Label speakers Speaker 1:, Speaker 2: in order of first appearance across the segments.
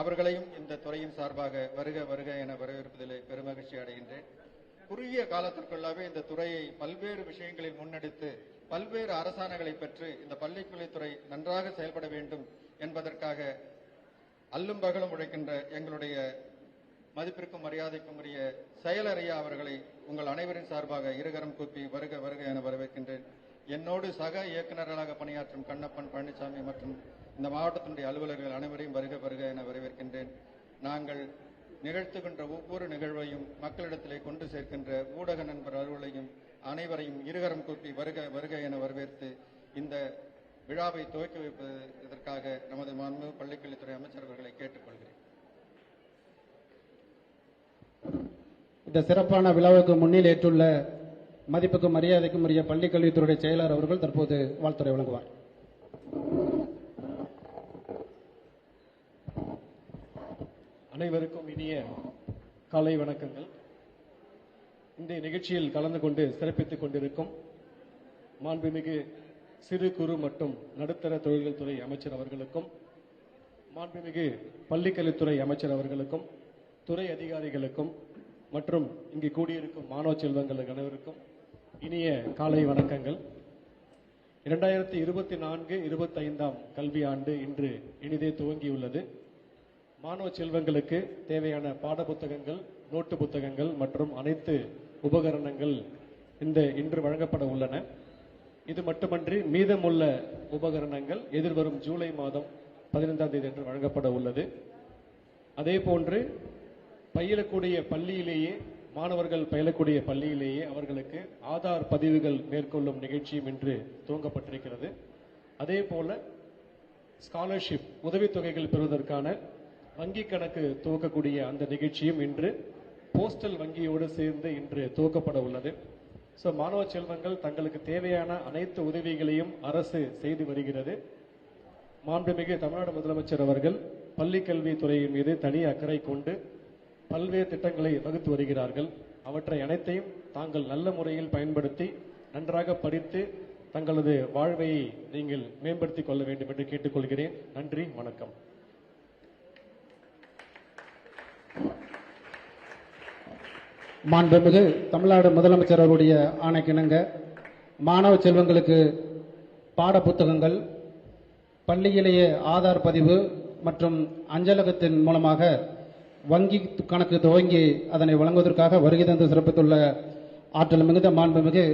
Speaker 1: அவர்களையும் இந்த துறையின் சார்பாக வருக வருக என வரவேற்பதில் பெருமகிழ்ச்சி அடைகின்றேன். குறுகிய காலத்திற்குள்ளாவே இந்த துறையை பல்வேறு விஷயங்களில் முன்னெடுத்து பல்வேறு அரசாணைகளை பெற்று இந்த பள்ளிக்கல்வித்துறை நன்றாக செயல்பட வேண்டும் என்பதற்காக அல்லும் பகலும் உழைக்கின்ற எங்களுடைய மதிப்பிற்கும் மரியாதைக்கும் உரிய செயலறையா அவர்களை உங்கள் அனைவரின் சார்பாக இருகரம் கூப்பி வருக வருக என வரவேற்கின்றேன். என்னோடு சக இயக்குநர்களாக பணியாற்றும் கண்ணப்பன் பழனிசாமி மற்றும் இந்த மாவட்டத்தினுடைய அலுவலர்கள் அனைவரையும் வருக வருக என வரவேற்கின்றேன். நாங்கள் நிகழ்த்துகின்ற ஒவ்வொரு நிகழ்வையும் மக்களிடத்திலே கொண்டு சேர்க்கின்ற ஊடக நண்பர் அலுவலையும் அனைவரையும் இருகரம் கூப்பி வருக வருக என வரவேற்று இந்த விழாவை துவக்கி வைப்பதற்காக நமது மாண்பு பள்ளிக்கல்வித்துறை அமைச்சர் அவர்களை கேட்டுக்கொள்கிறேன்.
Speaker 2: இந்த சிறப்பான விழாவுக்கு முன்னிலேற்றுள்ள மதிப்புக்கும் மரியாதைக்கும் உரிய பள்ளிக்கல்வித்துறை செயலர் அவர்கள் தற்போது வாழ்த்துறை வழங்குவார்.
Speaker 3: அனைவருக்கும் இனிய காலை வணக்கங்கள். இந்த நிகழ்ச்சியில் கலந்து கொண்டு சிறப்பித்துக் கொண்டிருக்கும் மாண்புமிகு சிறு குறு மற்றும் நடுத்தர தொழில்கள் துறை அமைச்சர் அவர்களுக்கும் மாண்புமிகு பள்ளிக்கல்வித்துறை அமைச்சர் அவர்களுக்கும் துறை அதிகாரிகளுக்கும் மற்றும் இங்கு கூடியிருக்கும் மாணவ செல்வங்கள் அனைவருக்கும் இனிய காலை வணக்கங்கள். இரண்டாயிரத்தி இருபத்தி நான்கு இருபத்தைந்தாம் கல்வி ஆண்டு இன்று இனிதே துவங்கியுள்ளது. மாணவ செல்வங்களுக்கு தேவையான பாட புத்தகங்கள் நோட்டு புத்தகங்கள் மற்றும் அனைத்து உபகரணங்கள் இந்த இன்று வழங்கப்பட உள்ளன. இது மட்டுமன்றி மீதமுள்ள உபகரணங்கள் எதிர்வரும் ஜூலை மாதம் பதினைந்தாம் தேதி என்று வழங்கப்பட உள்ளது. அதே போன்று பயிலக்கூடிய பள்ளியிலேயே மாணவர்கள் பயிலக்கூடிய பள்ளியிலேயே அவர்களுக்கு ஆதார் பதிவுகள் மேற்கொள்ளும் நிகழ்ச்சியும் இன்று துவங்கப்பட்டிருக்கிறது. அதே போல ஸ்காலர்ஷிப் உதவித்தொகைகள் பெறுவதற்கான வங்கி கணக்கு துவக்கக்கூடிய அந்த நிகழ்ச்சியும் இன்று போஸ்டல் வங்கியோடு சேர்ந்து இன்று துவக்கப்பட உள்ளது. ஸோ மாணவ செல்வங்கள் தங்களுக்கு தேவையான அனைத்து உதவிகளையும் அரசு செய்து வருகிறது. மாண்புமிகு தமிழ்நாடு முதலமைச்சர் அவர்கள் பள்ளி கல்வித்துறையின் மீது தனி அக்கறை கொண்டு பல்வேறு திட்டங்களை வகுத்து வருகிறார்கள். அவற்றை அனைத்தையும் தாங்கள் நல்ல முறையில் பயன்படுத்தி நன்றாக படித்து தங்களது வாழ்வையை நீங்கள் மேம்படுத்திக் கொள்ள வேண்டும் என்று கேட்டுக்கொள்கிறேன். நன்றி வணக்கம்.
Speaker 2: மாண்புமிகு தமிழ்நாடு முதலமைச்சர் அவருடைய ஆணைக்கிணங்க மாணவ செல்வங்களுக்கு பாட புத்தகங்கள் பள்ளியிலேயே ஆதார் பதிவு மற்றும் அஞ்சலகத்தின் மூலமாக வங்கி கணக்கு துவங்கி அதனை வழங்குவதற்காக வருகை தந்து சிறப்பித்துள்ள ஆற்றல் மிகுந்த மாண்புமிகு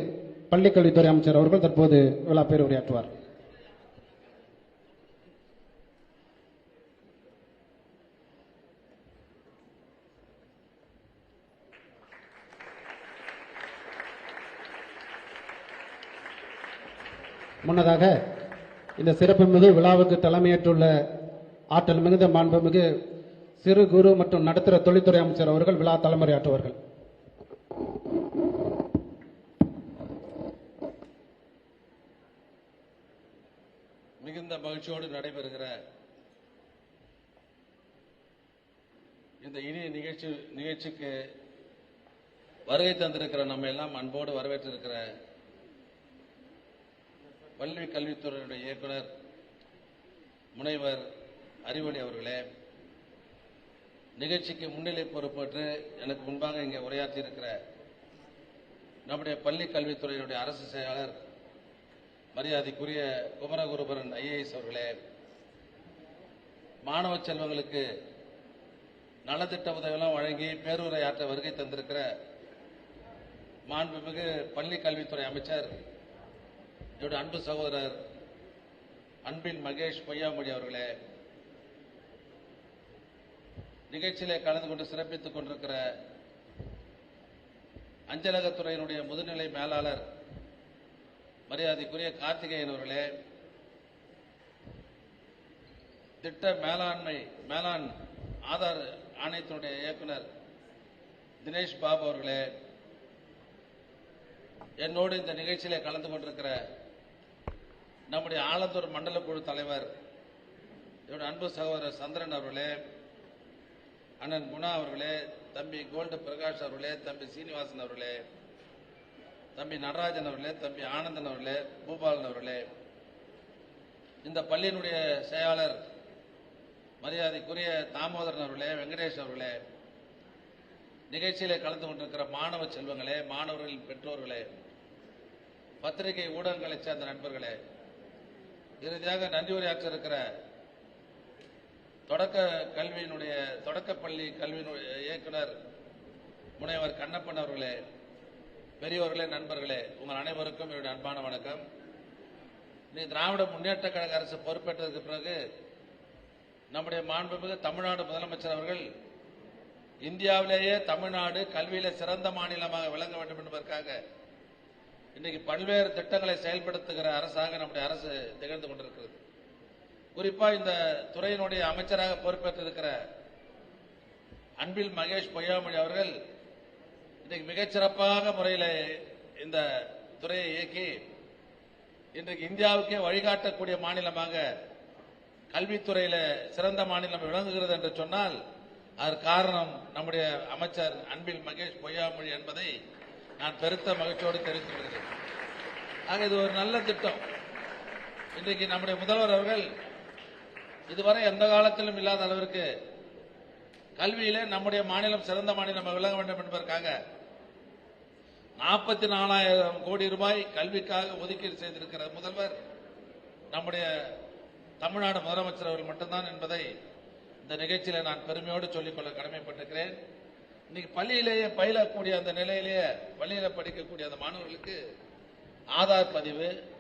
Speaker 2: பள்ளிக்கல்வித்துறை அமைச்சர் அவர்கள் தற்போது விழா பேர் உரையாற்றுவார் முன்னதாக இந்த சிறப்புமிகு விழாவுக்கு தலைமையேற்றுள்ள ஆற்றல் மிகுந்த மாண்புமிகு சிறு குறு மற்றும் நடுத்தர தொழில்துறை அமைச்சர் அவர்கள் விழா தலைமுறையாற்றுவார்கள்
Speaker 4: மிகுந்த மகிழ்ச்சியோடு நடைபெறுகிற இந்த இனிய நிகழ்ச்சி நிகழ்ச்சிக்கு வருகை தந்திருக்கிற நம்ம எல்லாம் அன்போடு வரவேற்றிருக்கிற பள்ளி கல்வித்துறையினுடைய இயக்குனர் முனைவர் அறிவொளி அவர்களே நிகழ்ச்சிக்கு முன்னிலை பொறுப்பேற்று எனக்கு முன்பாக இங்கே உரையாற்றியிருக்கிற நம்முடைய பள்ளி கல்வித்துறையினுடைய அரசு செயலாளர் மரியாதைக்குரிய குமரகுருபரன் ஐஏஎஸ் அவர்களே மாணவ செல்வங்களுக்கு நலத்திட்ட உதவியெல்லாம் வழங்கி பேருரையாற்ற வருகை தந்திருக்கிற மாண்புமிகு பள்ளி கல்வித்துறை அமைச்சர் என்னுடைய அன்பு சகோதரர் அன்பின் மகேஷ் பொய்யாமொழி அவர்களே நிகழ்ச்சியிலே கலந்து கொண்டு சிறப்பித்துக் கொண்டிருக்கிற அஞ்சலகத்துறையினுடைய முதுநிலை மேலாளர் மரியாதைக்குரிய கார்த்திகேயன் அவர்களே திட்ட மேலாண்மை மேலாண் ஆதார் ஆணையத்தினுடைய இயக்குனர் தினேஷ் பாபு அவர்களே என்னோடு இந்த நிகழ்ச்சியில் கலந்து கொண்டிருக்கிற நம்முடைய ஆலந்தூர் மண்டல குழு தலைவர் என்னுடைய அன்பு சகோதரர் சந்திரன் அவர்களே அண்ணன் குணா அவர்களே தம்பி கோல்டு பிரகாஷ் அவர்களே தம்பி சீனிவாசன் அவர்களே தம்பி நடராஜன் அவர்களே தம்பி ஆனந்தன் அவர்களே பூபாலன் அவர்களே இந்த பள்ளியினுடைய செயலாளர் மரியாதைக்குரிய தாமோதரன் அவர்களே வெங்கடேஷ் அவர்களே நிகழ்ச்சியில் கலந்து கொண்டிருக்கிற மாணவ செல்வங்களே மாணவர்களின் பெற்றோர்களே பத்திரிகை ஊடகங்களை சேர்ந்த நண்பர்களே இறுதியாக நன்றி உரையாற்ற இருக்கிற தொடக்க கல்வியினுடைய தொடக்கப்பள்ளி கல்வியினுடைய இயக்குனர் முனைவர் கண்ணப்பன் அவர்களே பெரியோர்களே நண்பர்களே உங்கள் அனைவருக்கும் என்னுடைய அன்பான வணக்கம். நீ திராவிட முன்னேற்ற கழக அரசு பொறுப்பேற்றதுக்கு பிறகு நம்முடைய மாண்புமிகு தமிழ்நாடு முதலமைச்சர் அவர்கள் இந்தியாவிலேயே தமிழ்நாடு கல்வியில சிறந்த மாநிலமாக விளங்க வேண்டும் என்பதற்காக இன்னைக்கு பல்வேறு திட்டங்களை செயல்படுத்துகிற அரசாக நம்முடைய அரசு திகழ்ந்து கொண்டிருக்கிறது. குறிப்பா இந்த துறையினுடைய அமைச்சராக பொறுப்பேற்றிருக்கிற அன்பில் மகேஷ் பொய்யாமொழி அவர்கள் இன்றைக்கு மிகச்சிறப்பாக முறையில் இந்த துறையை இயக்கி இன்றைக்கு இந்தியாவுக்கே வழிகாட்டக்கூடிய மாநிலமாக கல்வித்துறையில சிறந்த மாநிலம் விளங்குகிறது என்று சொன்னால் அதற்கு காரணம் நம்முடைய அமைச்சர் அன்பில் மகேஷ் பொய்யாமொழி என்பதை நான் பெருத்த மகிழ்ச்சியோடு தெரிவித்துக் கொள்கிறேன். ஆக இது ஒரு நல்ல திட்டம். இன்றைக்கு நம்முடைய முதல்வர் அவர்கள் இதுவரை எந்த காலத்திலும் இல்லாத அளவிற்கு கல்வியிலே நம்முடைய மாநிலம் சிறந்த மாநிலம் விளங்க வேண்டும் என்பதற்காக நாற்பத்தி நாலாயிரம் கோடி ரூபாய் கல்விக்காக ஒதுக்கீடு செய்திருக்கிற முதல்வர் நம்முடைய தமிழ்நாடு முதலமைச்சர் அவர்கள் மட்டும்தான் என்பதை இந்த நிகழ்ச்சியில நான் பெருமையோடு சொல்லிக்கொள்ள கடமைப்பட்டிருக்கிறேன். இன்னைக்கு பள்ளியிலேயே பயிலக்கூடிய அந்த நிலையிலேயே பள்ளியில படிக்கக்கூடிய அந்த மாணவர்களுக்கு ஆதார் பதிவு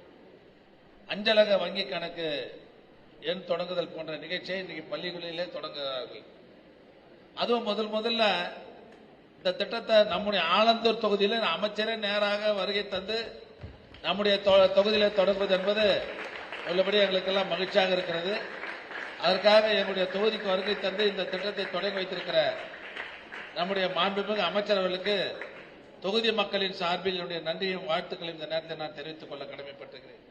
Speaker 4: அஞ்சலக வங்கி கணக்கு எண் தொடங்குதல் போன்ற நிகழ்ச்சியை இன்னைக்கு பள்ளிகளிலே தொடங்குகிறார்கள். அதுவும் முதல் முதல்ல இந்த திட்டத்தை நம்முடைய ஆலந்தூர் தொகுதியில் அமைச்சரே நேராக வருகை தந்து நம்முடைய தொ- தொடங்குவது என்பது உள்ளபடி எங்களுக்கெல்லாம் மகிழ்ச்சியாக இருக்கிறது. அதற்காக எங்களுடைய தொகுதிக்கு வருகை தந்து இந்த திட்டத்தை தொடங்கி வைத்திருக்கிற நம்முடைய மாண்புமிகு அமைச்சர் அவர்களுக்கு தொகுதி மக்களின் சார்பில் என்னுடைய நன்றியும் வாழ்த்துக்களையும் இந்த நேரத்தில் நான் தெரிவித்துக் கொள்ள கடமைப்பட்டிருக்கிறேன்.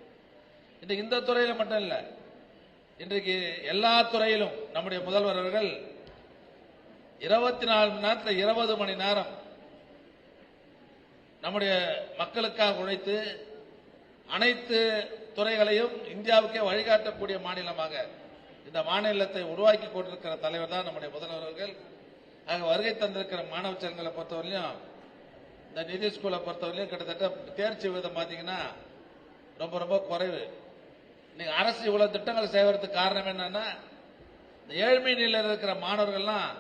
Speaker 4: இன்றைக்கு இந்த துறையில மட்டும் இல்ல இன்றைக்கு எல்லா துறையிலும் நம்முடைய முதல்வர் அவர்கள் இருபத்தி நாலு மணி நேரத்தில் இருபது மணி நேரம் நம்முடைய மக்களுக்காக உழைத்து அனைத்து துறைகளையும் இந்தியாவுக்கே வழிகாட்டக்கூடிய மாநிலமாக இந்த மாநிலத்தை உருவாக்கி கொண்டிருக்கிற தலைவர் தான் நம்முடைய முதல்வர்கள் ஆக வருகை தந்திருக்கிற மாணவ செல்வங்களை பொறுத்தவரையிலும் இந்த நிதி ஸ்கூலை பொறுத்தவரையிலும் கிட்டத்தட்ட தேர்ச்சி விகிதம் பார்த்தீங்கன்னா ரொம்ப ரொம்ப குறைவு. இன்னைக்கு அரசு இவ்வளவு திட்டங்கள் செய்வதற்கு காரணம் என்னன்னா இந்த ஏழ்மை நிலையில் இருக்கிற மாணவர்கள்லாம்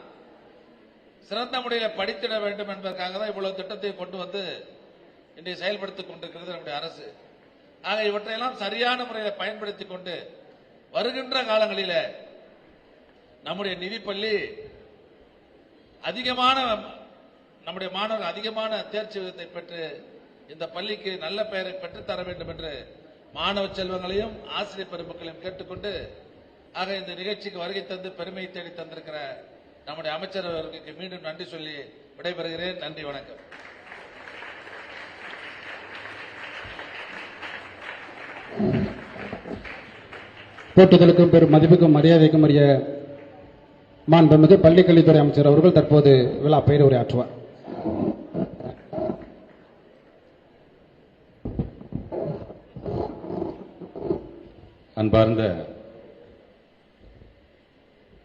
Speaker 4: சிறந்த முறையில் படித்திட வேண்டும் என்பதற்காக தான் இவ்வளவு திட்டத்தை கொண்டு வந்து இன்றைய செயல்படுத்திக் கொண்டிருக்கிறது நம்முடைய அரசு. ஆக இவற்றையெல்லாம் சரியான முறையில் பயன்படுத்திக் கொண்டு வருகின்ற காலங்களில் நம்முடைய நிதிப்பள்ளி அதிகமான நம்முடைய மாணவர்கள் அதிகமான தேர்ச்சி விகிதத்தை பெற்று இந்த பள்ளிக்கு நல்ல பெயரை பெற்றுத்தர வேண்டும் என்று மாணவ செல்வங்களையும் ஆசிரியர் பெருமக்களையும் கேட்டுக்கொண்டு ஆக இந்த நிகழ்ச்சிக்கு வருகை தந்து பெருமை தேடி தந்திருக்கிற நம்முடைய அமைச்சர் அவர்களுக்கு மீண்டும் நன்றி சொல்லி விடைபெறுகிறேன். நன்றி வணக்கம்.
Speaker 2: போற்றுதலுக்கும் பெரும் மதிப்புக்கும் மரியாதைக்கும் உரிய மாண்புமிகு பள்ளிக்கல்வித்துறை அமைச்சர் அவர்கள் தற்போது விழா பெயர் உரையாற்றுவார்
Speaker 5: அன்பார்ந்த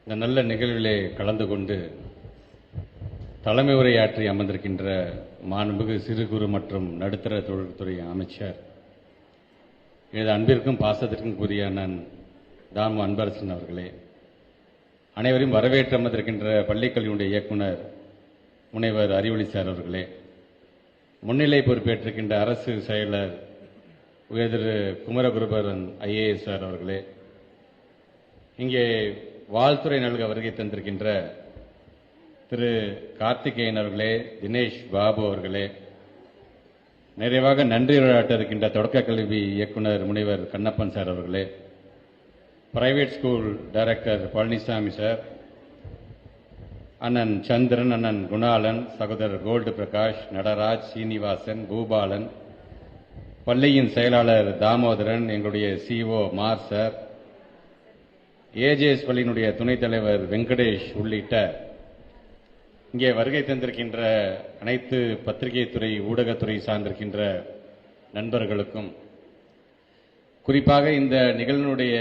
Speaker 5: இந்த நல்ல நிகழ்விலே கலந்து கொண்டு தலைமை உரையாற்றி அமர்ந்திருக்கின்ற மாண்புமிகு சிறு குறு மற்றும் நடுத்தர தொழில்துறை அமைச்சர் எனது அன்பிற்கும் பாசத்திற்கும் கூறிய நான் தாமு அன்பரசன் அவர்களே அனைவரையும் வரவேற்று அமர்ந்திருக்கின்ற பள்ளிக்கல்வியுடைய இயக்குனர் முனைவர் அறிவொளி சார் அவர்களே முன்னிலை பொறுப்பேற்றிருக்கின்ற அரசு செயலர் உயர் திரு குமரகுருபரன் ஐஏஎஸ் சார் அவர்களே இங்கே வாழ்த்துறை நல்க வருகை தந்திருக்கின்ற திரு கார்த்திகேயன் அவர்களே தினேஷ் பாபு அவர்களே நிறைவாக நன்றி உரையாற்ற இருக்கின்ற தொடக்க கல்வி இயக்குனர் முனைவர் கண்ணப்பன் சார் அவர்களே private school director Palanisamy sir அண்ணன் சந்திரன் அண்ணன் குணாலன் சகோதரர் கோல்டு பிரகாஷ் நடராஜ் சீனிவாசன் பூபாலன் பள்ளியின் செயலாளர் தாமோதரன் எங்களுடைய சிஓ மார் சார் ஏஜேஎஸ் பள்ளியினுடைய துணைத் தலைவர் வெங்கடேஷ் உள்ளிட்ட இங்கே வருகை தந்திருக்கின்ற அனைத்து பத்திரிகைத்துறை ஊடகத்துறை சார்ந்திருக்கின்ற நண்பர்களுக்கும் குறிப்பாக இந்த நிகழ்வினுடைய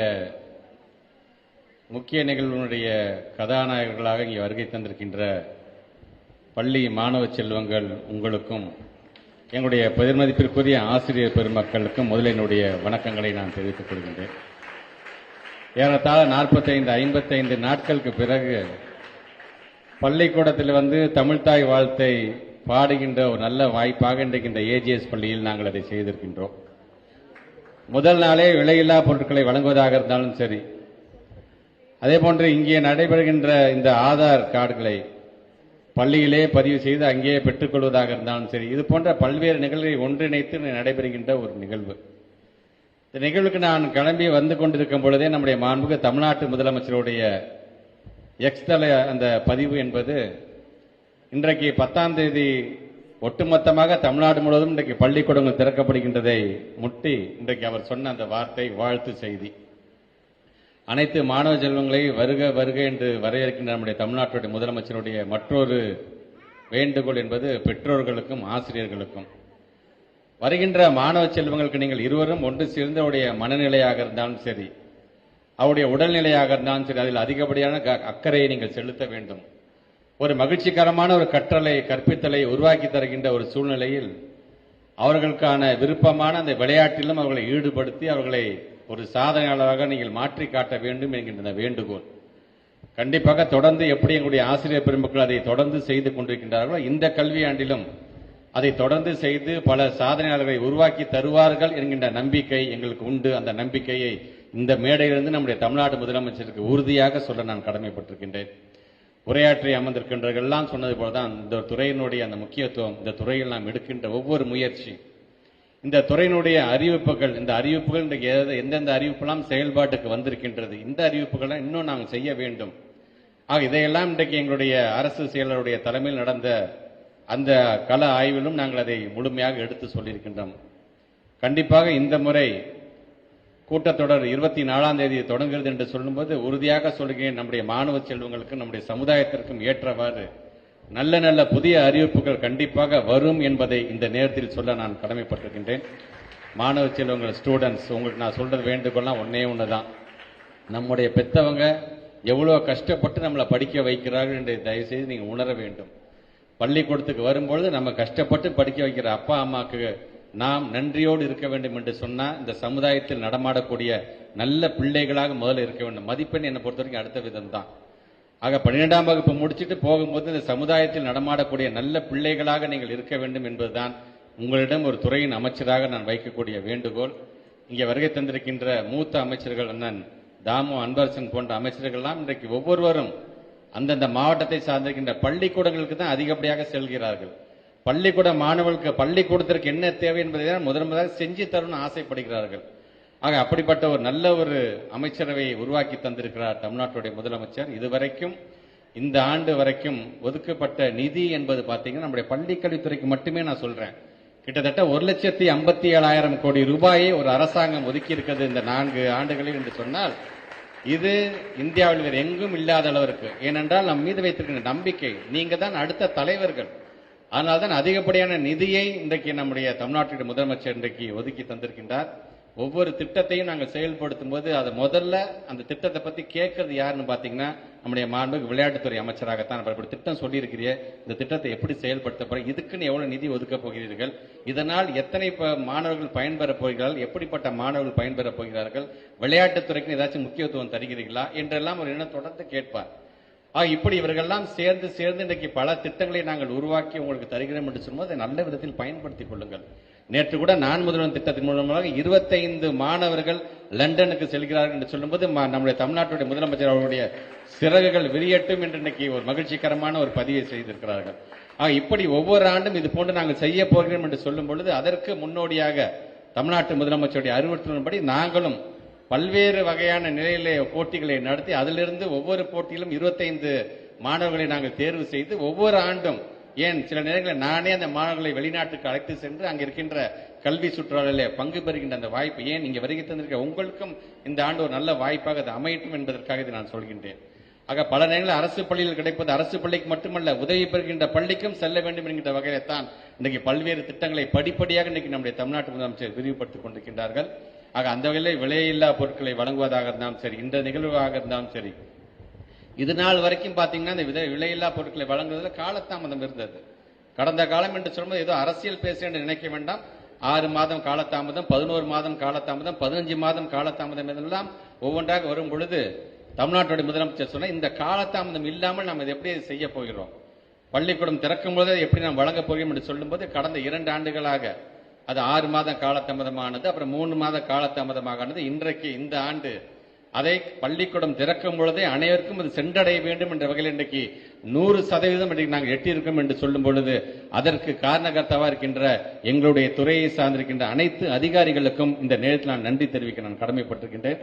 Speaker 5: முக்கிய நிகழ்வினுடைய கதாநாயகர்களாக இங்கே வருகை தந்திருக்கின்ற பள்ளி மாணவ செல்வங்கள் உங்களுக்கும் எங்களுடைய பெருமதிப்பிற்குரிய ஆசிரியர் பெருமக்களுக்கும் முதலில் என்னுடைய வணக்கங்களை நான் தெரிவித்துக் கொள்கின்றேன். ஏறத்தாழ நாற்பத்தைந்து ஐம்பத்தைந்து நாட்களுக்கு பிறகு பள்ளிக்கூடத்தில் வந்து தமிழ்தாய் வாழ்த்தை பாடுகின்ற ஒரு நல்ல வாய்ப்பாக இன்றைக்கு இந்த ஏஜிஎஸ் பள்ளியில் நாங்கள் அதை செய்திருக்கின்றோம். முதல் நாளே விலையில்லா பொருட்களை வழங்குவதாக இருந்தாலும் சரி அதே போன்று இங்கே நடைபெறுகின்ற இந்த ஆதார் கார்டுகளை பள்ளியிலே பதிவு செய்து அங்கேயே பெற்றுக்கொள்வதாக இருந்தாலும் சரி இது போன்ற பல்வேறு நிகழ்வை ஒன்றிணைத்து நடைபெறுகின்ற ஒரு நிகழ்வு. இந்த நிகழ்வுக்கு நான் கிளம்பி வந்து கொண்டிருக்கும் பொழுதே நம்முடைய மாண்புக்கு தமிழ்நாட்டு முதலமைச்சருடைய எக்ஸ் தல அந்த பதிவு என்பது இன்றைக்கு பத்தாம் தேதி ஒட்டுமொத்தமாக தமிழ்நாடு முழுவதும் இன்றைக்கு பள்ளிக்கூடங்கள் திறக்கப்படுகின்றதை முட்டி இன்றைக்கு அவர் சொன்ன அந்த வார்த்தை வாழ்த்து செய்தி. அனைத்து மாணவ செல்வங்களை வருக வருக என்று வரையறுக்கின்ற நம்முடைய தமிழ்நாட்டுடைய முதலமைச்சருடைய மற்றொரு வேண்டுகோள் என்பது பெற்றோர்களுக்கும் ஆசிரியர்களுக்கும். வருகின்ற மாணவ செல்வங்களுக்கு நீங்கள் இருவரும் ஒன்று சேர்ந்து அவருடைய மனநிலையாக இருந்தாலும் சரி அவருடைய உடல்நிலையாக இருந்தாலும் சரி அதில் அதிகப்படியான க- அக்கறையை நீங்கள் செலுத்த வேண்டும். ஒரு மகிழ்ச்சிகரமான ஒரு கற்றலை கற்பித்தலை உருவாக்கி தருகின்ற ஒரு சூழ்நிலையில் அவர்களுக்கான விருப்பமான அந்த விளையாட்டிலும் அவர்களை ஈடுபடுத்தி அவர்களை ஒரு சாதனையாளராக நீங்கள் மாற்றி காட்ட வேண்டும் என்கின்ற வேண்டுகோள். கண்டிப்பாக தொடர்ந்து எப்படி எங்களுடைய ஆசிரியர் பெருமக்கள் அதை தொடர்ந்து செய்து கொண்டிருக்கின்றார்களோ இந்த கல்வியாண்டிலும் அதை தொடர்ந்து செய்து பல சாதனையாளர்களை உருவாக்கி தருவார்கள் என்கின்ற நம்பிக்கை எங்களுக்கு உண்டு. அந்த நம்பிக்கையை இந்த மேடையிலிருந்து நம்முடைய தமிழ்நாடு முதலமைச்சருக்கு உறுதியாக சொல்ல நான் கடமைப்பட்டிருக்கின்றேன். உரையாற்றி அமர்ந்திருக்கின்றவர்கள் எல்லாம் சொன்னது போலதான் இந்த துறையினுடைய அந்த முக்கியத்துவம் இந்த துறையில் நாம் எடுக்கின்ற ஒவ்வொரு முயற்சி இந்த துறையினுடைய அறிவிப்புகள் இந்த அறிவிப்புகள் இன்றைக்கு எந்தெந்த அறிவிப்புலாம் செயல்பாட்டுக்கு வந்திருக்கின்றது இந்த அறிவிப்புகளை இன்னும் நாங்கள் செய்ய வேண்டும். ஆக இதையெல்லாம் இன்றைக்கு எங்களுடைய அரசு செயலருடைய தலைமையில் நடந்த அந்த கள ஆய்விலும் நாங்கள் அதை முழுமையாக எடுத்து சொல்லியிருக்கின்றோம். கண்டிப்பாக இந்த முறை கூட்டத்தொடர் இருபத்தி நாலாம் தேதி தொடங்குகிறது என்று சொல்லும்போது உறுதியாக சொல்கிறேன் நம்முடைய மாணவ செல்வங்களுக்கும் நம்முடைய சமுதாயத்திற்கும் ஏற்றவாறு நல்ல நல்ல புதிய அறிவிப்புகள் கண்டிப்பாக வரும் என்பதை இந்த நேரத்தில் சொல்ல நான் கடமைப்பட்டிருக்கின்றேன். மாணவ செல்வங்கள் ஸ்டூடெண்ட்ஸ் உங்களுக்கு நான் சொல்றது வேண்டுகோள்லாம் ஒன்னே தான் நம்முடைய பெத்தவங்க எவ்வளோ கஷ்டப்பட்டு நம்மளை படிக்க வைக்கிறார்கள் என்று தயவுசெய்து நீங்கள் உணர வேண்டும். பள்ளிக்கூடத்துக்கு வரும்பொழுது நம்ம கஷ்டப்பட்டு படிக்க வைக்கிற அப்பா அம்மாக்கு நாம் நன்றியோடு இருக்க வேண்டும் என்று சொன்னால் இந்த சமுதாயத்தில் நடமாடக்கூடிய நல்ல பிள்ளைகளாக முதல்ல இருக்க வேண்டும். மதிப்பெண் என்னை பொறுத்த வரைக்கும் அடுத்த விதம் தான் ஆக பன்னிரெண்டாம் வகுப்பு முடிச்சுட்டு போகும்போது இந்த சமுதாயத்தில் நடமாடக்கூடிய நல்ல பிள்ளைகளாக நீங்கள் இருக்க வேண்டும் என்பதுதான் உங்களிடம் ஒரு துறையின் அமைச்சராக நான் வைக்கக்கூடிய வேண்டுகோள். இங்கே வருகை தந்திருக்கின்ற மூத்த அமைச்சர்கள் அண்ணன் தாமு அன்பரசன் போன்ற அமைச்சர்கள்லாம் இன்றைக்கு ஒவ்வொருவரும் அந்தந்த மாவட்டத்தை சார்ந்திருக்கின்ற பள்ளிக்கூடங்களுக்கு தான் அதிகப்படியாக செல்கிறார்கள். பள்ளிக்கூட மாணவர்களுக்கு பள்ளிக்கூடத்திற்கு என்ன தேவை என்பதை தான் முதன் முதலாக செஞ்சு தரணும்னு ஆசைப்படுகிறார்கள். ஆக அப்படிப்பட்ட ஒரு நல்ல ஒரு அமைச்சரவையை உருவாக்கி தந்திருக்கிறார் தமிழ்நாட்டுடைய முதலமைச்சர். இதுவரைக்கும் இந்த ஆண்டு வரைக்கும் ஒதுக்கப்பட்ட நிதி என்பது பார்த்தீங்கன்னா நம்முடைய பள்ளிக்கல்வித்துறைக்கு மட்டுமே நான் சொல்றேன். கிட்டத்தட்ட ஒரு லட்சத்தி ஐம்பத்தி ஏழாயிரம் கோடி ரூபாயை ஒரு அரசாங்கம் ஒதுக்கி இருக்கிறது இந்த நான்கு ஆண்டுகளில் என்று சொன்னால் இது இந்தியாவில் வேறு எங்கும் இல்லாத அளவிற்கு. ஏனென்றால் நம் மீது வைத்திருக்கின்ற நம்பிக்கை நீங்க தான் அடுத்த தலைவர்கள். அதனால்தான் அதிகப்படியான நிதியை இன்றைக்கு நம்முடைய தமிழ்நாட்டுடைய முதலமைச்சர் இன்றைக்கு ஒதுக்கி தந்திருக்கின்றார். ஒவ்வொரு திட்டத்தையும் நாங்கள் செயல்படுத்தும் போது அதை முதல்ல அந்த திட்டத்தை பத்தி கேட்கறது யாருன்னு பாத்தீங்கன்னா நம்முடைய மாண்புக்கு விளையாட்டுத்துறை அமைச்சராகத்தான் நம்ம இப்படி திட்டம் சொல்லியிருக்கிறீ இந்த திட்டத்தை எப்படி செயல்படுத்த போறீங்க? இதுக்குன்னு எவ்வளவு நிதி ஒதுக்க போகிறீர்கள்? இதனால் எத்தனை ப- மாணவர்கள் பயன்பெற போகிறார்கள்? எப்படிப்பட்ட மாணவர்கள் பயன்பெற போகிறார்கள்? விளையாட்டுத்துறைக்கு ஏதாச்சும் முக்கியத்துவம் தருகிறீர்களா? என்றெல்லாம் ஒரு எண்ணம் தொடர்ந்து கேட்பார். ஆ இப்படி இவர்கள்லாம் சேர்ந்து சேர்ந்து இன்றைக்கு பல திட்டங்களை நாங்கள் உருவாக்கி உங்களுக்கு தருகிறோம் என்று சொல்லும்போது அதை நல்ல விதத்தில் பயன்படுத்திக் கொள்ளுங்கள். நேற்று கூட நான் முதல்வன் திட்டத்தின் மூலமாக இருபத்தைந்து மாணவர்கள் லண்டனுக்கு செல்கிறார்கள் என்று சொல்லும்போது நம்முடைய தமிழ்நாட்டுடைய முதலமைச்சர் அவர்களுடைய சிறகுகள் விரியட்டும் என்று இன்னைக்கு ஒரு மகிழ்ச்சிகரமான ஒரு பதிவை செய்திருக்கிறார்கள். ஆக இப்படி ஒவ்வொரு ஆண்டும் இது போன்று நாங்கள் செய்ய போகிறோம் என்று சொல்லும் பொழுது அதற்கு முன்னோடியாக தமிழ்நாட்டு முதலமைச்சருடைய அறிவுறுத்தலின்படி நாங்களும் பல்வேறு வகையான நிலையிலே போட்டிகளை நடத்தி அதிலிருந்து ஒவ்வொரு போட்டியிலும் இருபத்தைந்து மாணவர்களை நாங்கள் தேர்வு செய்து ஒவ்வொரு ஆண்டும் ஏன் சில நேரங்களில் நானே அந்த மாணவர்களை வெளிநாட்டுக்கு அழைத்து சென்று அங்கே இருக்கின்ற கல்வி சுற்றுலாவிலே பங்கு பெறுகின்ற அந்த வாய்ப்பு ஏன் இங்க வருகை தந்திருக்க உங்களுக்கும் இந்த ஆண்டு ஒரு நல்ல வாய்ப்பாக அது அமையட்டும் என்பதற்காக இதை நான் சொல்கின்றேன். ஆக பல நேரங்களில் அரசு பள்ளியில் கிடைப்பது அரசு பள்ளிக்கு மட்டுமல்ல உதவி பெறுகின்ற பள்ளிக்கும் செல்ல வேண்டும் என்கின்ற வகையில்தான் இன்றைக்கு பல்வேறு திட்டங்களை படிப்படியாக இன்றைக்கு நம்முடைய தமிழ்நாட்டு முதலமைச்சர் விரிவுபடுத்திக் கொண்டிருக்கின்றார்கள். ஆக அந்த வகையில் விலையில்லா பொருட்களை வழங்குவதாக இருந்தாலும் சரி இந்த நிகழ்வாக இருந்தாலும் சரி இது நாள் வரைக்கும் பாத்தீங்கன்னா இந்த விதை விலையில்லா பொருட்களை வழங்குவதில் காலத்தாமதம் இருந்தது. கடந்த காலம் என்று சொல்லும்போது ஏதோ அரசியல் பேச என்று நினைக்க வேண்டாம். ஆறு மாதம் காலத்தாமதம் பதினோரு மாதம் காலத்தாமதம் பதினஞ்சு மாதம் காலத்தாமதம் இதெல்லாம் ஒவ்வொன்றாக வரும் பொழுது தமிழ்நாட்டுடைய முதலமைச்சர் சொன்ன இந்த காலத்தாமதம் இல்லாமல் நாம் இதை எப்படி செய்ய போகிறோம்? பள்ளிக்கூடம் திறக்கும் போது எப்படி நாம் வழங்க போகிறோம் என்று சொல்லும்போது கடந்த இரண்டு ஆண்டுகளாக அது ஆறு மாதம் காலத்தாமதமானது அப்புறம் மூணு மாத காலதாமதமானது இன்றைக்கு இந்த ஆண்டு அதை பள்ளிக்கூடம் திறக்கும் பொழுதே அனைவருக்கும் அது சென்றடைய வேண்டும் என்ற வகையில் இன்றைக்கு நூறு சதவீதம் இன்றைக்கு நாங்கள் எட்டியிருக்கோம் என்று சொல்லும் பொழுது அதற்கு காரணகர்த்தாவா இருக்கின்ற எங்களுடைய துறையை சார்ந்திருக்கின்ற அனைத்து அதிகாரிகளுக்கும் இந்த நேரத்தில் நான் நன்றி தெரிவிக்க நான் கடமைப்பட்டிருக்கின்றேன்.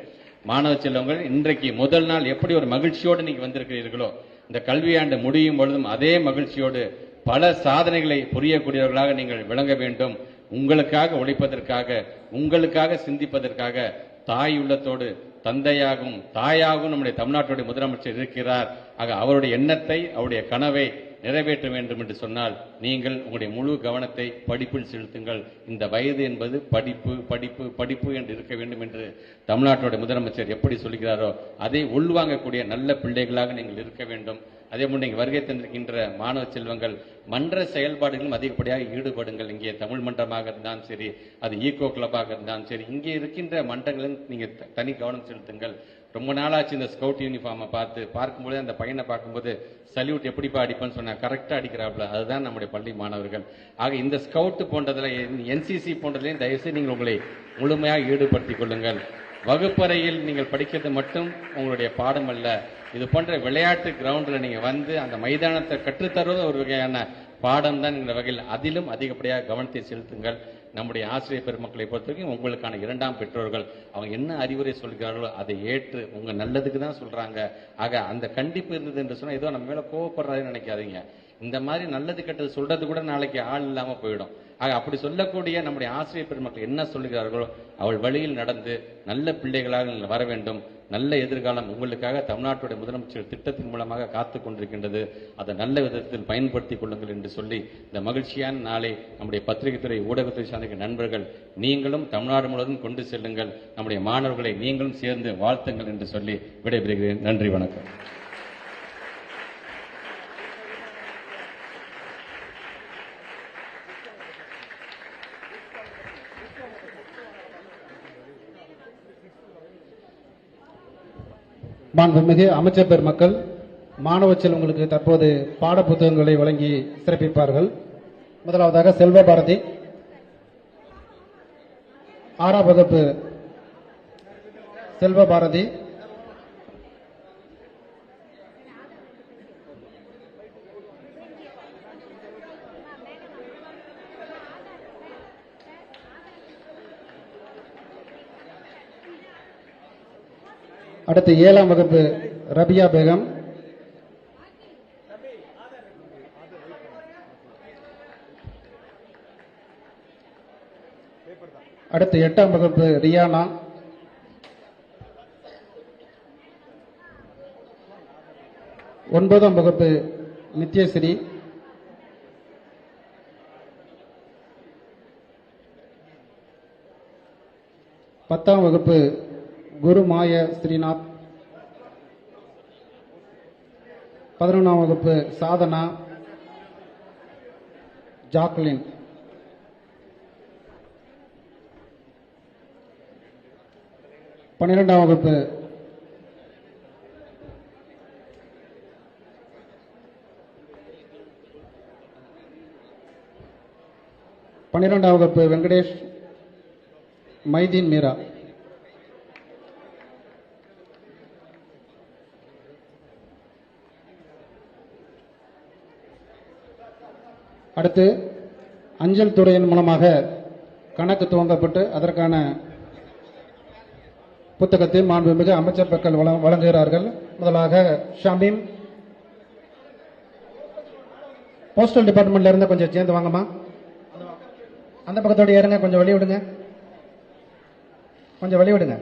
Speaker 5: மாணவ செல்வங்கள் இன்றைக்கு முதல் நாள் எப்படி ஒரு மகிழ்ச்சியோடு நீங்க வந்திருக்கிறீர்களோ இந்த கல்வியாண்டு முடியும் பொழுதும் அதே மகிழ்ச்சியோடு பல சாதனைகளை புரியக்கூடியவர்களாக நீங்கள் விளங்க வேண்டும். உங்களுக்காக உழைப்பதற்காக உங்களுக்காக சிந்திப்பதற்காக தாய் உள்ளத்தோடு தந்தையாகவும் தாயாகவும் நம்முடைய தமிழ்நாட்டுடைய முதலமைச்சர் இருக்கிறார். ஆக அவருடைய எண்ணத்தை அவருடைய கனவை நிறைவேற்ற வேண்டும் என்று சொன்னால் நீங்கள் உங்களுடைய முழு கவனத்தை படிப்பில் செலுத்துங்கள். இந்த வயது என்பது படிப்பு படிப்பு படிப்பு என்று இருக்க வேண்டும் என்று தமிழ்நாட்டுடைய முதலமைச்சர் எப்படி சொல்கிறாரோ அதை உள்வாங்கக்கூடிய நல்ல பிள்ளைகளாக நீங்கள் இருக்க வேண்டும். அதே போன்று இங்கே வருகை தந்திருக்கின்ற மாணவ செல்வங்கள் மன்ற செயல்பாடுகளும் அதிகப்படியாக ஈடுபடுங்கள். இங்கே தமிழ் மன்றமாக இருந்தாலும் சரி அது ஈகோ கிளப்பாக இருந்தாலும் சரி இங்கே இருக்கின்ற மன்றங்களும் நீங்க த- தனி கவனம் செலுத்துங்கள். ரொம்ப நாளாச்சு இந்த ஸ்கவுட் யூனிஃபார்மை பார்த்து பார்க்கும்போது அந்த பையனை பார்க்கும்போது சல்யூட் எப்படிப்பா அடிப்பேன்னு சொன்னா கரெக்டா அடிக்கிறாப்ல அதுதான் நம்முடைய பள்ளி மாணவர்கள். ஆக இந்த ஸ்கவுட் போன்றதுல என்சிசி போன்றதுலையும் தயவுசெய்து நீங்கள் உங்களை முழுமையாக ஈடுபடுத்திக் கொள்ளுங்கள். வகுப்பறையில் நீங்கள் படிக்கிறது மட்டும் உங்களுடைய பாடம் அல்ல. இது போன்ற விளையாட்டு கிரவுண்டில் நீங்கள் வந்து அந்த மைதானத்தை கற்றுத்தருவது ஒரு வகையான பாடம் தான் என்ற வகையில் அதிலும் அதிகப்படியாக கவனத்தை செலுத்துங்கள். நம்முடைய ஆசிரியர் பெருமக்களை பொறுத்தவரைக்கும் உங்களுக்கான இரண்டாம் பெற்றோர்கள் அவங்க என்ன அறிவுரை சொல்கிறார்களோ அதை ஏற்று உங்கள் நல்லதுக்கு தான் சொல்கிறாங்க ஆக அந்த கண்டிப்பு இருந்தது என்று சொன்னால் ஏதோ நம்ம மேலே கோவப்படுறாருன்னு நினைக்காதீங்க. இந்த மாதிரி நல்லது கெட்டது சொல்றது கூட நாளைக்கு ஆள் இல்லாம போயிடும். ஆக அப்படி சொல்லக்கூடிய நம்முடைய ஆசிரியர் பெருமக்கள் என்ன சொல்கிறார்களோ அவள் வழியில் நடந்து நல்ல பிள்ளைகளாக வர வேண்டும். நல்ல எதிர்காலம் உங்களுக்காக தமிழ்நாட்டுடைய முதலமைச்சர் திட்டத்தின் மூலமாக காத்து கொண்டிருக்கின்றது. அதை நல்ல விதத்தில் பயன்படுத்திக் கொள்ளுங்கள் என்று சொல்லி இந்த மகிழ்ச்சியான நாளை நம்முடைய பத்திரிகை துறை ஊடகத்துறை சார்ந்த நண்பர்கள் நீங்களும் தமிழ்நாடு முழுவதும் கொண்டு செல்லுங்கள். நம்முடைய மாணவர்களை நீங்களும் சேர்ந்து வாழ்த்துங்கள் என்று சொல்லி விடைபெறுகிறேன். நன்றி வணக்கம்.
Speaker 2: மாண்புமிகு அமைச்சர் பெருமக்கள் மாணவ செல்வங்களுக்கு தற்போது பாடப்புத்தகங்களை வழங்கி சிறப்பிப்பார்கள். முதலாவதாக செல்வ பாரதி. ஆறாம் வகுப்பு செல்வ பாரதி. அடுத்து ஏழாம் வகுப்பு ரபியா பேகம். அடுத்து எட்டாம் வகுப்பு ரியானா. ஒன்பதாம் வகுப்பு நித்யஸ்ரீ. பத்தாம் வகுப்பு குரு மாய ஸ்ரீநாத். பதினொன்றாம் வகுப்பு சாதனா. ஜாக்லின். பன்னிரெண்டாம் வகுப்பு. பன்னிரெண்டாம் வகுப்பு வெங்கடேஷ். மைதீன் மீரா. அடுத்து அஞ்சல் துறையின் மூலமாக கணக்கு துவங்கப்பட்டு அதற்கான புத்தகத்தை மாண்புமிகு அமைச்சர் மக்கள் வழங்குகிறார்கள். முதலாக ஷமீம். போஸ்டல் டிபார்ட்மெண்ட்ல இருந்து கொஞ்சம் சேர்ந்து வாங்கம்மா. அந்த பக்கத்தோட இறங்க கொஞ்சம் வழி விடுங்க. கொஞ்சம் வழி விடுங்க.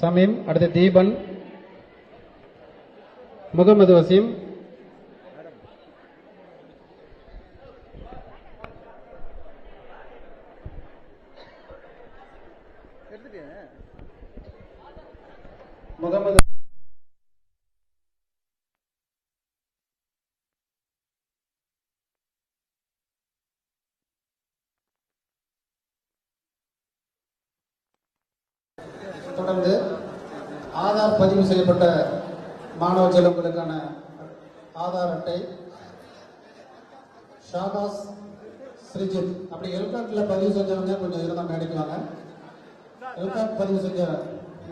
Speaker 2: சமீம் அடுத்து தீபன் முகமது வசீம். முகமது தொடர்ந்து ஆதார் பதிவு செய்யப்பட்ட மாணவ செல்வங்களுக்கான ஆதார் அட்டை. ஷாபாஸ் ஸ்ரீஜித். அப்படி எல்காட்டில் பதிவு செஞ்சவங்க கொஞ்சம் இருந்தால் மேடைக்கு வாங்க. எல்காட் பதிவு செஞ்ச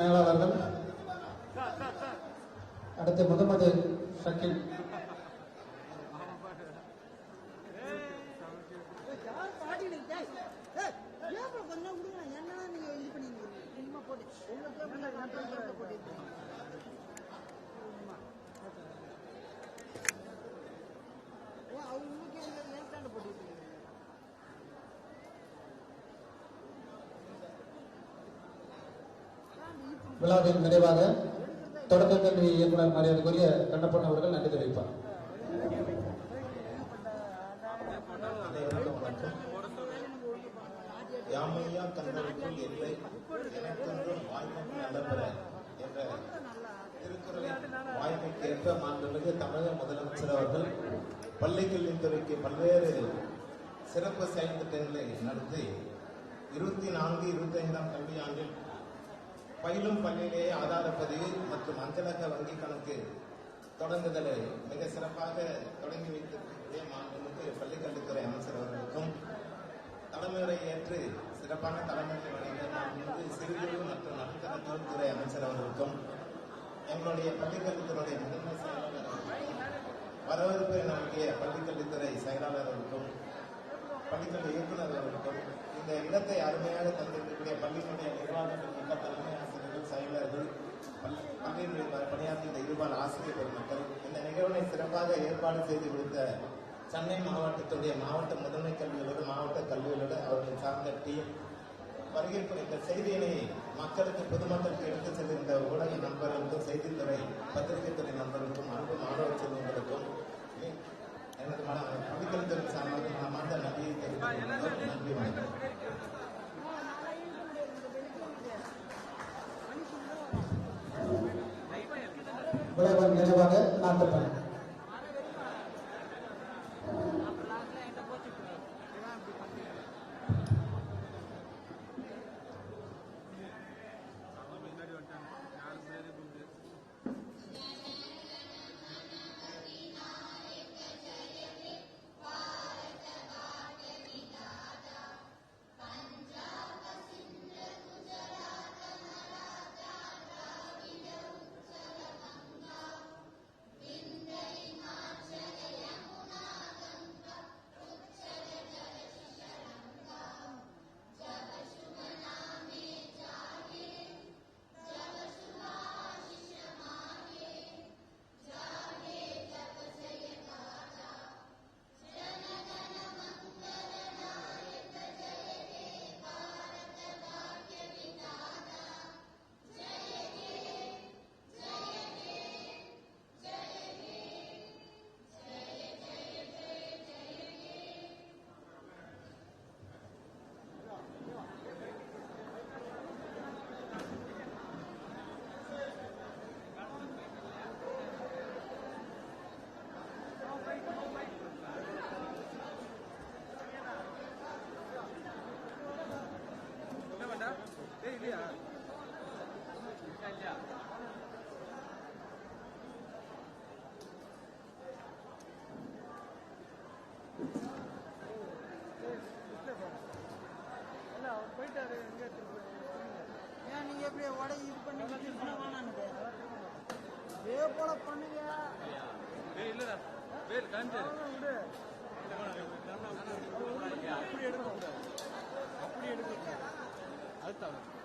Speaker 2: மேலாளர்கள். அடுத்து முதமது ஷக்கீல். விழாவின் நிறைவாக தொடக்க கல்வி இயக்குனர் மரியாதைக்குரிய கண்ணப்பன் அவர்கள் நன்றி தெரிவிப்பார்.
Speaker 6: யாமையா தங்களுக்குள் இல்லை எனக்கென்றும் வாய்மை நடைபெற என்ற திருக்குறளின் வாய்மைக்கேற்ப மாண்புமிகு தமிழக முதலமைச்சர் அவர்கள் பள்ளிக்கல்வித்துறைக்கு பல்வேறு சிறப்பு செயல்திட்டங்களை நடத்தி இருபத்தி நான்கு இருபத்தி ஐந்தாம் கல்வியாண்டில் பயிலும் பள்ளியிலே ஆதாரப்பதிவு மற்றும் அஞ்சலக வங்கி கணக்கு தொடங்குதலை மிக சிறப்பாக தொடங்கி வைத்திருக்கக்கூடிய மாண்புமிகு பள்ளிக்கல்வித்துறை அமைச்சர் அவர்களுக்கும் தலைமையுரை ஏற்று சிறப்பான தலைமையை வழங்கிய மாண்புமிகு சிறுகுறு மற்றும் நடுத்தர தொழில்துறை அமைச்சர் அவர்களுக்கும் எங்களுடைய பள்ளிக்கல்வித்துறையுடைய முதன்மை செயலாளர் வரவேற்பை நல்கிய பள்ளிக்கல்வித்துறை செயலாளர் அவர்களுக்கும் பள்ளிக்கல்வி இயக்குனர் அவர்களுக்கும் இந்த இடத்தை அருமையாக தந்திருக்கக்கூடிய பள்ளியினுடைய நிர்வாகத்தில் தலைமை ஆசிரியர்கள் செயலர்கள் இருபால் ஆசிரியர் பெருமக்கள் இந்த நிகழ்வினை சிறப்பாக ஏற்பாடு செய்து கொடுத்த சென்னை மாவட்டத்துடைய மாவட்ட முதன்மை கல்வியோடு மாவட்ட கல்வியோடு அவர்களை சார்ந்த டீம் வருகை குறித்த செய்தியினை மக்களுக்கு பொதுமக்களுக்கு எடுத்து செல்கின்ற ஊடக நண்பர்களுக்கும் செய்தித்துறை பத்திரிகைத்துறை நண்பர்களுக்கும் அன்பு மாணவ செல்வங்களுக்கும் எனது மன பள்ளிக்கல்வித்துறை சார்பாக மனமார்ந்த நன்றியை தெரிவித்துக் கொள்கிறேன். நன்றி வணக்கம்
Speaker 2: விழாவின் நிறைவாக நாட்டுப்பணி
Speaker 3: அப்படி எடுக்க அப்படி எடுக்க அது தவறு